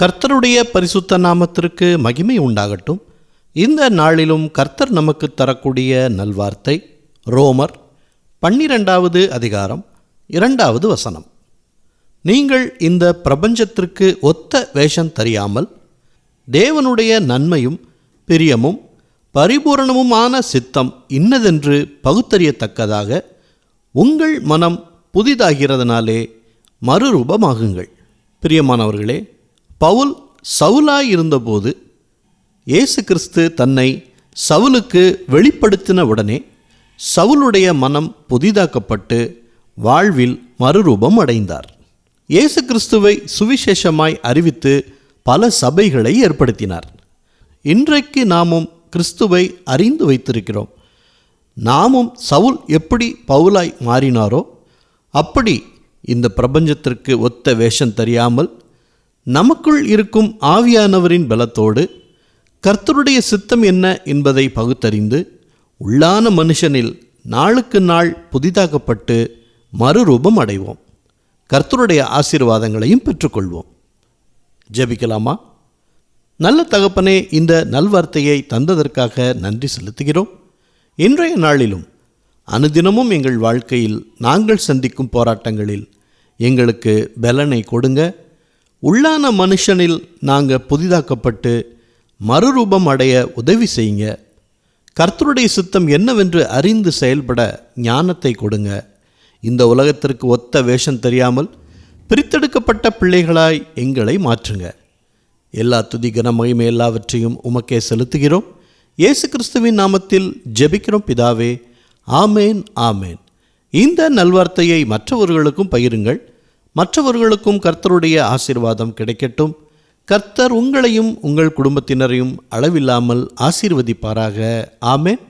கர்த்தருடைய பரிசுத்த நாமத்திற்கு மகிமை உண்டாகட்டும். இந்த நாளிலும் கர்த்தர் நமக்கு தரக்கூடிய நல்வார்த்தை ரோமர் பன்னிரெண்டாவது அதிகாரம் இரண்டாவது வசனம். நீங்கள் இந்த பிரபஞ்சத்திற்கு ஒத்த வேஷம் தெரியாமல் தேவனுடைய நன்மையும் பிரியமும் பரிபூரணமுமான சித்தம் இன்னதென்று பகுத்தறியத்தக்கதாக உங்கள் மனம் புதிதாகிறதுனாலே மறுரூபமாகுங்கள். பிரியமானவர்களே பவுல் சவுலாய் இருந்தபோது இயேசு கிறிஸ்து தன்னை சவுலுக்கு வெளிப்படுத்தின உடனே சவுலுடைய மனம் புதிதாக்கப்பட்டு வாழ்வில் மறுரூபம் அடைந்தார். இயேசு கிறிஸ்துவை சுவிசேஷமாய் அறிவித்து பல சபைகளை ஏற்படுத்தினார். இன்றைக்கு நாமும் கிறிஸ்துவை அறிந்து வைத்திருக்கிறோம். நாமும் சவுல் எப்படி பவுலாய் மாறினாரோ அப்படி இந்த பிரபஞ்சத்திற்கு ஒத்த வேஷம் தெரியாமல் நமக்குள் இருக்கும் ஆவியானவரின் பலத்தோடு கர்த்தருடைய சித்தம் என்ன என்பதை பகுத்தறிந்து உள்ளான மனுஷனில் நாளுக்கு நாள் புதிதாக்கப்பட்டு மறுரூபம் அடைவோம். கர்த்தருடைய ஆசீர்வாதங்களையும் பெற்றுக்கொள்வோம். ஜெபிக்கலாமா? நல்ல தகப்பனே இந்த நல்வார்த்தையை தந்ததற்காக நன்றி செலுத்துகிறோம். இன்றைய நாளிலும் அனுதினமும் எங்கள் வாழ்க்கையில் நாங்கள் சந்திக்கும் போராட்டங்களில் எங்களுக்கு பலனை கொடுங்க. உள்ளான மனுஷனில் நாங்கள் புதிதாக்கப்பட்டு மறுரூபம் அடைய உதவி செய்யுங்க. கர்த்தருடைய சித்தம் என்னவென்று அறிந்து செயல்பட ஞானத்தை கொடுங்க. இந்த உலகத்திற்கு ஒத்த வேஷம் தெரியாமல் பிரித்தெடுக்கப்பட்ட பிள்ளைகளாய் எங்களை மாற்றுங்க. எல்லா துதி மகிமை எல்லாவற்றையும் உமக்கே செலுத்துகிறோம். இயேசு கிறிஸ்துவின் நாமத்தில் ஜெபிக்கிறோம் பிதாவே. ஆமேன் ஆமேன். இந்த நல்வார்த்தையை மற்றவர்களுக்கும் பகிருங்கள். மற்றவர்களுக்கும் கர்த்தருடைய ஆசீர்வாதம் கிடைக்கட்டும். கர்த்தர் உங்களையும் உங்கள் குடும்பத்தினரையும் அளவில்லாமல் ஆசீர்வதிப்பாராக. ஆமேன்.